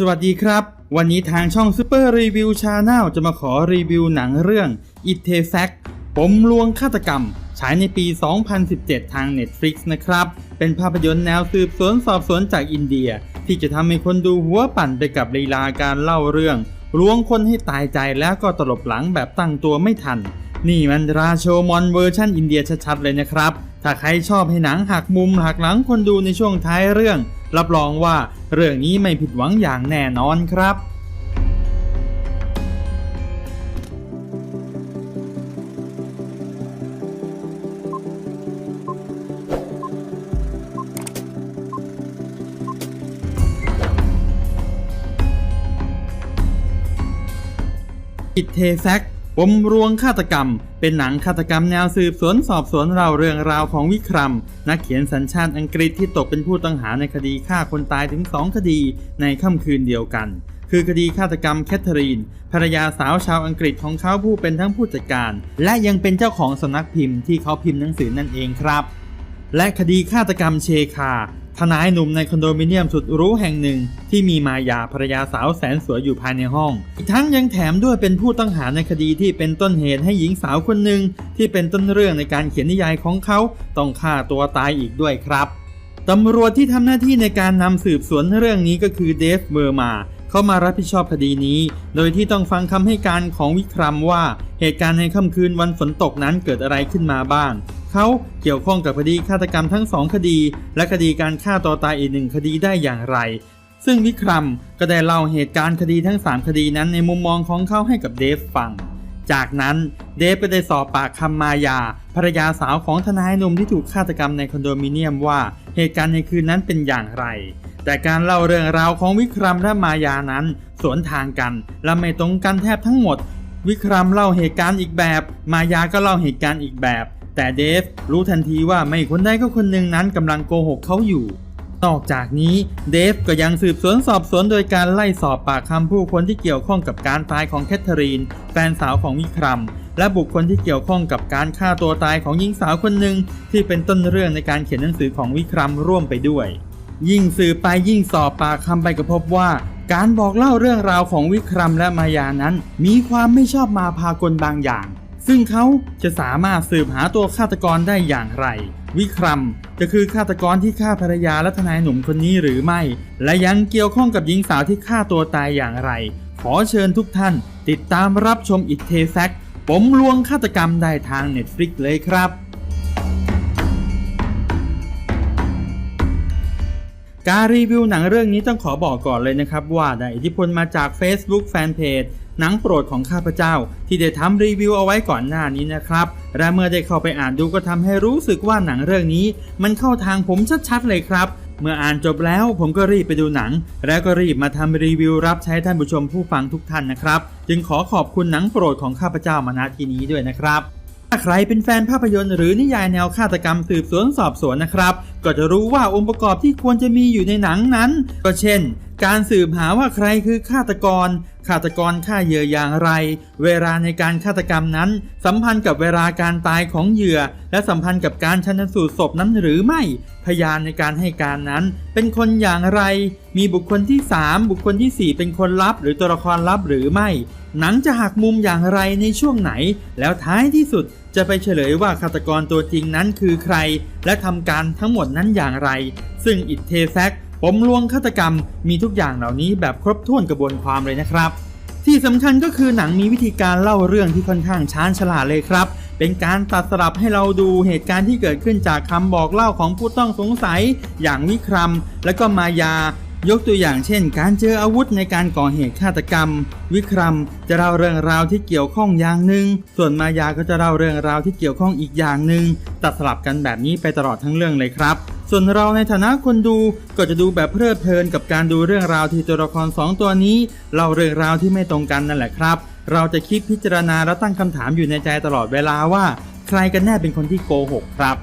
สวัสดีครับ วันนี้ทางช่อง Super Review Channel จะมาขอรีวิวหนังเรื่อง It t a f a c ปมลวงฆาตกรรม ฉายในปี 2017 ทาง Netflix นะครับ เป็นภาพยนตร์แนวสืบสวนสอบสวนจากอินเดีย ที่จะทำให้คนดูหัวปั่นไปกับลีลาการเล่าเรื่องลวงคนให้ตายใจแล้วก็ตลบหลังแบบตั้งตัวไม่ทัน นี่มันราโชมอนเวอร์ชันอินเดียชัดๆเลยนะครับ ถ้าใครชอบให้หนังหักมุมหักหลังคนดูในช่วงท้ายเรื่อง รับรองว่าเรื่องนี้ไม่ผิดหวังอย่างแน่นอนครับอิทเทแฟก ปมรวงฆาตกรรม เป็นหนังฆาตกรรมแนวสืบสวนสอบสวนเราเรื่องราวของวิครัม นักเขียนสัญชาติอังกฤษที่ตกเป็นผู้ต้องหาในคดีฆ่าคนตายถึง 2 คดีในค่ำคืนเดียวกัน คือคดีฆาตกรรมแคทเธอรีน ภรรยาสาวชาวอังกฤษของเขาผู้เป็นทั้งผู้จัดการ และยังเป็นเจ้าของสำนักพิมพ์ที่เขาพิมพ์หนังสือนั่นเองครับและคดีฆาตกรรมเชคา ทนายหนุ่มในคอนโดมิเนียมสุดหรู้แห่งหนึ่ง ที่มีมายาภรรยาสาวแสนสวยอยู่ภายในห้อง อีกทั้งยังแถมด้วยเป็นผู้ต้องหาในคดีที่เป็นต้นเหตุให้หญิงสาวคนหนึ่งที่เป็นต้นเรื่องในการเขียนนิยายของเขาต้องฆ่าตัวตายอีกด้วยครับตำรวจที่ทำหน้าที่ในการนำสืบสวนเรื่องนี้ก็คือเดฟเบอร์มาเข้ามารับผิดชอบคดีนี้ โดยที่ต้องฟังคำให้การของวิครัมว่า เหตุการณ์ในค่ำคืนวันฝนตกนั้นเกิดอะไรขึ้นมาบ้าง เขาเกี่ยวข้องกับคดีฆาตกรรมทั้งสองคดี และคดีการฆ่าตัวตายอีกหนึ่งคดีได้อย่างไร ซึ่งวิครัมก็ได้เล่าเหตุการณ์คดีทั้ง 3 คดีนั้นในมุมมองของเขาให้กับเดฟฟัง จากนั้นเดฟก็ได้สอบปากคำมายาภรรยาสาวของทนายหนุ่มที่ถูกฆาตกรรมในคอนโดมิเนียมว่าเหตุการณ์ในคืนนั้นเป็นอย่างไร แต่การเล่าเรื่องราวของวิครัมและมายานั้น สวนทางกันและไม่ตรงกันแทบทั้งหมด วิครัมเล่าเหตุการณ์อีกแบบ มายาก็เล่าเหตุการณ์อีกแบบ แต่เดฟรู้ทันทีว่าไม่คนใดก็คนหนึ่งนั้นกำลังโกหกเขาอยู่ นอกจากนี้เดฟก็ยังสืบสวนสอบสวนโดยการไล่สอบปากคำผู้คนที่เกี่ยวข้องกับการตายของแคทเธอรีน แฟนสาวของวิครัม และบุคคลที่เกี่ยวข้องกับการฆ่าตัวตายของหญิงสาวคนหนึ่งที่เป็นต้นเรื่องในการเขียนหนังสือของวิครัมร่วมไปด้วย ยิ่งสืบไปยิ่งสอบปากคำไปก็พบว่าการบอกเล่าเรื่องราวของวิครัมและมายานั้น มีความไม่ชอบมาพากลบางอย่าง ซึ่งเขาจะสามารถสืบหาตัวฆาตกรได้อย่างไร วิครัมจะคือฆาตกรที่ฆ่าภรรยาและทนายหนุ่มคนนี้หรือไม่ และยังเกี่ยวข้องกับหญิงสาวที่ฆ่าตัวตายอย่างไร ขอเชิญทุกท่าน ติดตามรับชมอิทเทแฟกปมลวงฆาตกรรมได้ทาง Netflix เลยครับ การรีวิวหนังเรื่องนี้ต้องขอบอกก่อนเลยนะครับว่าได้อิทธิพลมาจาก Facebook Fanpage หนังโปรดของข้าพเจ้า ที่ได้ทำรีวิวเอาไว้ก่อนหน้านี้นะครับ และเมื่อได้เข้าไปอ่านดูก็ทำให้รู้สึกว่าหนังเรื่องนี้ มันเข้าทางผมชัดๆเลยครับ เมื่ออ่านจบแล้วผมก็รีบไปดูหนัง แล้วก็รีบมาทำรีวิวรับใช้ท่านผู้ชมผู้ฟังทุกท่านนะครับ จึงขอขอบคุณหนังโปรดของข้าพเจ้ามาณที่นี้ด้วยนะครับถ้าใครเป็นแฟนภาพยนตร์หรือนิยายแนวฆาตกรรมสืบสวนสอบสวนนะครับ ก็จะรู้ว่าองค์ประกอบที่ควรจะมีอยู่ในหนังนั้น ก็เช่น การสืบหาว่าใครคือฆาตกร ฆาตกรฆ่าเหยื่ออย่างไร เวลาในการฆาตกรรมนั้น สัมพันธ์กับเวลาการตายของเหยื่อ และสัมพันธ์กับการชันสูตรศพนั้นหรือไม่ พยานในการให้การนั้น เป็นคนอย่างไร มีบุคคลที่ 3 บุคคลทีสี่4 เป็นคนลับ หรือตัวละครลับหรือไม่ หนังจะหักมุมอย่างไรในช่วงไหน แล้วท้ายที่สุดจะไปเฉลยว่าฆาตกรตัวจริงนั้นคือใคร และทำการทั้งหมดนั้นอย่างไร ซึ่งอิทเทแฟก มลวงฆาตกรรมมีทุกอย่างเหล่านี้แบบครบถ้วนกระบวนความเลยนะครับ ที่สำคัญก็คือหนังมีวิธีการเล่าเรื่องที่ค่อนข้างช้าญฉลาดเลยครับ เป็นการตัดสลับให้เราดูเหตุการณ์ที่เกิดขึ้นจากคำบอกเล่าของผู้ต้องสงสัย อย่างวิครัม และก็มายายกตัวอย่างเช่น การเจออาวุธในการก่อเหตุฆาตกรรม วิครัมจะเล่าเรื่องราวที่เกี่ยวข้องอย่างหนึ่ง ส่วนมายาก็จะเล่าเรื่องราวที่เกี่ยวข้องอีกอย่างหนึ่งตัดสลับกันแบบนี้ไปตลอดทั้งเรื่องเลยครับ ส่วนเราในฐานะคนดูก็จะดูแบบเพลิดเพลินกับการดูเรื่องราวที่ตัวละครสองตัวนี้เล่าเรื่องราวที่ไม่ตรงกันนั่นแหละครับ เราจะคิดพิจารณาและตั้งคำถามอยู่ในใจตลอดเวลาว่า ใครกันแน่เป็นคนที่โกหกครับ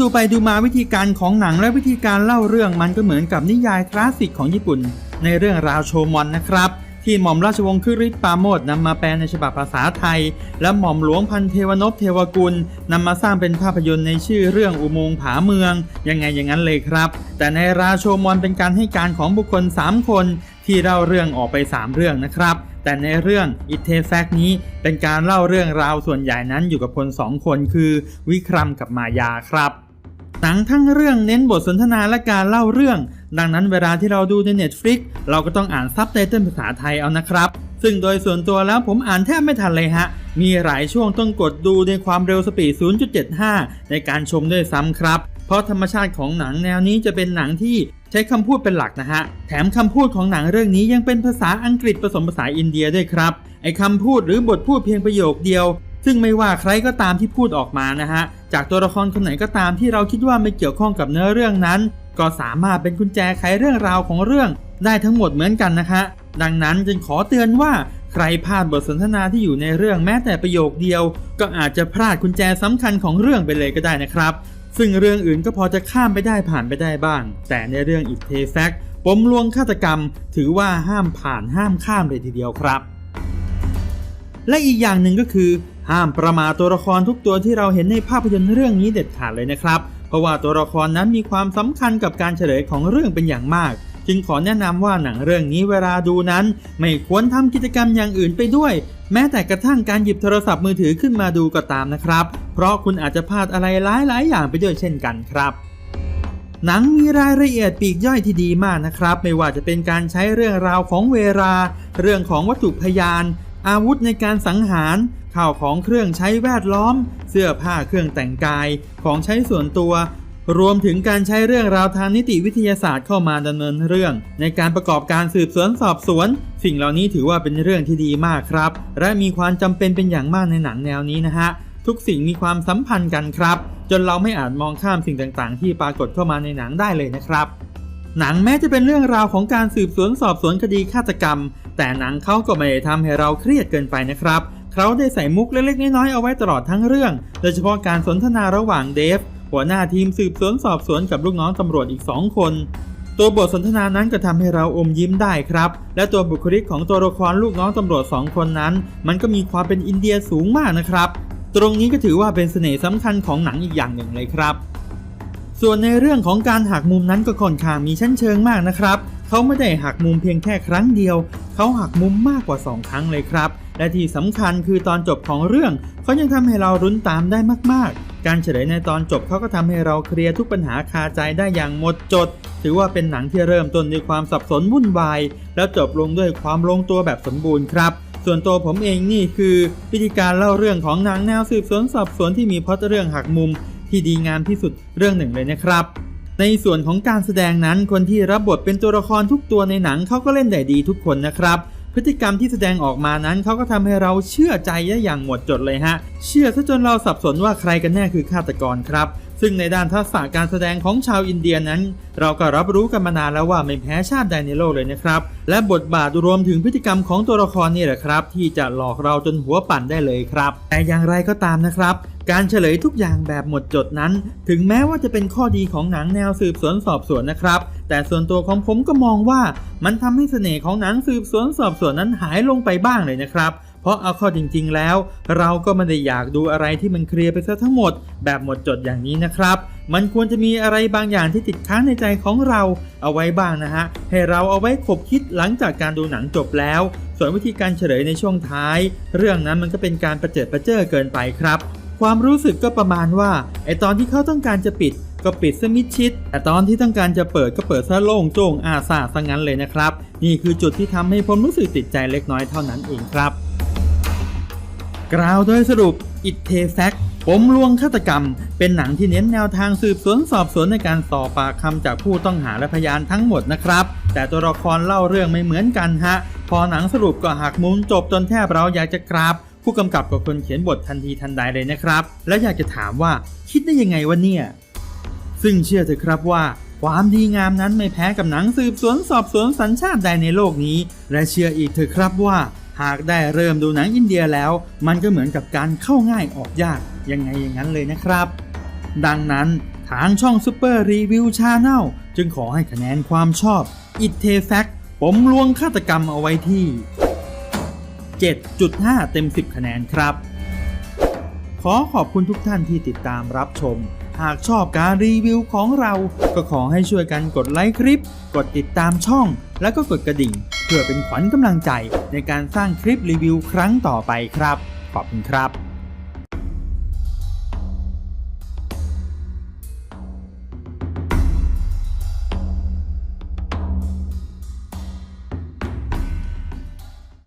ดูไปดูมาวิธีการของหนังและวิธีการเล่าเรื่องมันก็เหมือนกับนิยายคลาสสิกของญี่ปุ่น ในเรื่องราวโชมอนนะครับ ที่หม่อมราชวงศ์คึริศปาโมทนำมาแปลในฉบับภาษาไทย และหม่อมหลวงพันเทวนพเทวกุลนำมาสร้างเป็นภาพยนตร์ในชื่อเรื่องอุโมงค์ผาเมือง ยังไงอย่างนั้นเลยครับ แต่ในราโชมอนเป็นการให้การของบุคคล 3 คน ที่เล่าเรื่องออกไป 3 เรื่องนะครับแต่ในเรื่อง It t a f a c t นี้เป็นการเล่าเรื่องราวส่วนใหญ่นั้นอยู่กับคนสองคนคือวิครัมกับมายาครับ หนังทั้งเรื่องเน้นบทสนทนาและการเล่าเรื่อง ดังนั้นเวลาที่เราดูใน Netflix เราก็ต้องอ่านซับไตเติลภาษาไทยเอานะครับ ซึ่งโดยส่วนตัวแล้วผมอ่านแทบไม่ทันเลยฮะ มีหลายช่วงต้องกดดูในความเร็วสปีด 0.75 ในการชมด้วยซ้ำครับ เพราะธรรมชาติของหนังแนวนี้จะเป็นหนังที่ใช้คำพูดเป็นหลักนะฮะ แถมคำพูดของหนังเรื่องนี้ยังเป็นภาษาอังกฤษผสมภาษาอินเดียด้วยครับ ไอคำพูดหรือบทพูดเพียงประโยคเดียว ซึ่งไม่ว่าใครก็ตามที่พูดออกมานะฮะ จากตัวละครคนไหนก็ตามที่เราคิดว่าไม่เกี่ยวข้องกับเนื้อเรื่องนั้น ก็สามารถเป็นกุญแจไขเรื่องราวของเรื่อง ได้ทั้งหมดเหมือนกันนะคะ ดังนั้นจึงขอเตือนว่าใครพลาดบทสนทนาที่อยู่ในเรื่องแม้แต่ประโยคเดียว ก็อาจจะพลาดกุญแจสำคัญของเรื่องไปเลยก็ได้นะครับ ซึ่งเรื่องอื่นก็พอจะข้ามไปได้ผ่านไปได้บ้าง แต่ในเรื่องอิ t เทแฟกปมลวงฆาตกรรม ถือว่าห้ามผ่านห้ามข้ามเลยทีเดียวครับ และอีกอย่างหนึ่งก็คือ ห้ามประมาทตัวละครทุกตัวที่เราเห็นในภาพยนตร์เรื่องนี้เด็ดขาดเลยนะครับ เพราะว่าตัวละครนั้นมีความสำคัญกับการเฉลยของเรื่องเป็นอย่างมาก จึงขอแนะนำว่าหนังเรื่องนี้เวลาดูนั้น ไม่ควรทำกิจกรรมอย่างอื่นไปด้วย แม้แต่กระทั่งการหยิบโทรศัพท์มือถือขึ้นมาดูก็ตามนะครับ เพราะคุณอาจจะพลาดอะไรหลายๆอย่างไปด้วยเช่นกันครับหนังมีรายละเอียดปีกย่อยที่ดีมากนะครับ ไม่ว่าจะเป็นการใช้เรื่องราวของเวลา เรื่องของวัตถุพยาน อาวุธในการสังหาร ข่าวของเครื่องใช้แวดล้อม เสื้อผ้าเครื่องแต่งกายของใช้ส่วนตัว รวมถึงการใช้เรื่องราวทางนิติวิทยาศาสตร์เข้ามาดำเนินเรื่อง ในการประกอบการสืบสวนสอบสวน สิ่งเหล่านี้ถือว่าเป็นเรื่องที่ดีมากครับ และมีความจำเป็นเป็นอย่างมากในหนังแนวนี้นะฮะทุกสิ่งมีความสัมพันธ์กันครับ จนเราไม่อาจมองข้ามสิ่งต่างๆ ที่ปรากฏเข้ามาในหนังได้เลยนะครับหนังแม้จะเป็นเรื่องราวของการสืบสวนสอบสวนคดีฆาตกรรม แต่หนังเขาก็ไม่ได้ทำให้เราเครียดเกินไปนะครับ เขาได้ใส่มุกเล็กๆน้อยๆเอาไว้ตลอดทั้งเรื่อง โดยเฉพาะการสนทนาระหว่างเดฟ หัวหน้าทีมสืบสวนสอบสวนกับลูกน้องตำรวจอีก2คน ตัวบทสนทนานั้นก็ทำให้เราอมยิ้มได้ครับ และตัวบุคลิกของตัวละครลูกน้องตำรวจ2คนนั้น มันก็มีความเป็นอินเดียสูงมากนะครับ ตรงนี้ก็ถือว่าเป็นเสน่ห์สำคัญของหนังอีกอย่างหนึ่งเลยครับส่วนในเรื่องของการหักมุมนั้นก็ค่อนข้างมีชั้นเชิงมากนะครับ เขาไม่ได้หักมุมเพียงแค่ครั้งเดียว เขาหักมุมมากกว่า 2 ครั้งเลยครับ และที่สำคัญคือตอนจบของเรื่องเขายังทำให้เรารุ้นตามได้มาก ๆ การเฉลยในตอนจบเขาก็ทำให้เราเคลียร์ทุกปัญหาคาใจได้อย่างหมดจด ถือว่าเป็นหนังที่เริ่มต้นด้วยความสับสนวุ่นวาย แล้วจบลงด้วยความลงตัวแบบสมบูรณ์ครับส่วนตัวผมเองนี่คือวิธีการเล่าเรื่องของหนังแนวสืบสวนสอบสวนที่มีพล็อตเรื่องหักมุม ที่ดีงามที่สุดเรื่องหนึ่งเลยนะครับ ในส่วนของการแสดงนั้นคนที่รับบทเป็นตัวละครทุกตัวในหนังเขาก็เล่นได้ดีทุกคนนะครับ พฤติกรรมที่แสดงออกมานั้นเขาก็ทำให้เราเชื่อใจได้อย่างหมดจดเลยฮะ เชื่อซะจนเราสับสนว่าใครกันแน่คือฆาตกรครับ ซึ่งในด้านทักษะการแสดงของชาวอินเดียนั้น เราก็รับรู้กันมานานแล้วว่าไม่แพ้ชาติใดในโลกเลยนะครับ และบทบาทรวมถึงพฤติกรรมของตัวละครนี่แหละครับ ที่จะหลอกเราจนหัวปั่นได้เลยครับ แต่อย่างไรก็ตามนะครับการเฉลยทุกอย่างแบบหมดจดนั้น ถึงแม้ว่าจะเป็นข้อดีของหนังแนวสืบสวนสอบสวนนะครับ แต่ส่วนตัวของผมก็มองว่ามันทำให้เสน่ห์ของหนังสืบสวนสอบสวนนั้นหายลงไปบ้างเลยนะครับ เพราะเอาข้อจริง ๆ แล้ว เราก็ไม่ได้อยากดูอะไรที่มันเคลียร์ไปซะทั้งหมด แบบหมดจดอย่างนี้นะครับ มันควรจะมีอะไรบางอย่างที่ติดค้างในใจของเราเอาไว้บ้างนะฮะ ให้เราเอาไว้ขบคิดหลังจากการดูหนังจบแล้ว ส่วนวิธีการเฉลยในช่วงท้าย เรื่องนั้นมันก็เป็นการประเจิดประเจ้อเกินไปครับ ความรู้สึกก็ประมาณว่าไอตอนที่เขาต้องการจะปิดก็ปิดซะมิดชิด แต่ตอนที่ต้องการจะเปิดก็เปิดซะโล่งโจ้งอาซาซะงั้นเลยนะครับ นี่คือจุดที่ทำให้ผมรู้สึกติดใจเล็กน้อยเท่านั้นเองครับ กล่าวโดยสรุป It t a f a c t ปมลวงฆาตกรรม เป็นหนังที่เน้นแนวทางสืบสวนสอบสวนในการสอบปากคำจากผู้ต้องหาและพยานทั้งหมดนะครับ แต่ตัวละครเล่าเรื่องไม่เหมือนกันฮะ พอหนังสรุปก็หักมุมจบจนแทบเราอยากจะกราบ ผู้กำกับกับคนเขียนบททันทีทันใดเลยนะครับ และอยากจะถามว่าคิดได้ยังไงวะเนี่ย ซึ่งเชื่อเถอะครับว่า ความดีงามนั้นไม่แพ้กับหนังสืบสวนสอบสวนสัญชาติใดในโลกนี้ และเชื่ออีกเถอะครับว่า หากได้เริ่มดูหนังอินเดียแล้ว มันก็เหมือนกับการเข้าง่ายออกยากยังไงอย่างนั้นเลยนะครับ ดังนั้นทางช่อง Super Review Channel จึงขอให้คะแนนความชอบ It t a f a c t ปผมลวงฆาตกรรมเอาไว้ที่ 7.5 เต็ม 10 คะแนนครับ ขอขอบคุณทุกท่านที่ติดตามรับชม หากชอบการรีวิวของเรา ก็ขอให้ช่วยกันกดไลค์คลิป กดติดตามช่อง แล้วก็กดกระดิ่ง เพื่อเป็นขวัญกำลังใจในการสร้างคลิปรีวิวครั้งต่อไปครับ ขอบคุณครับ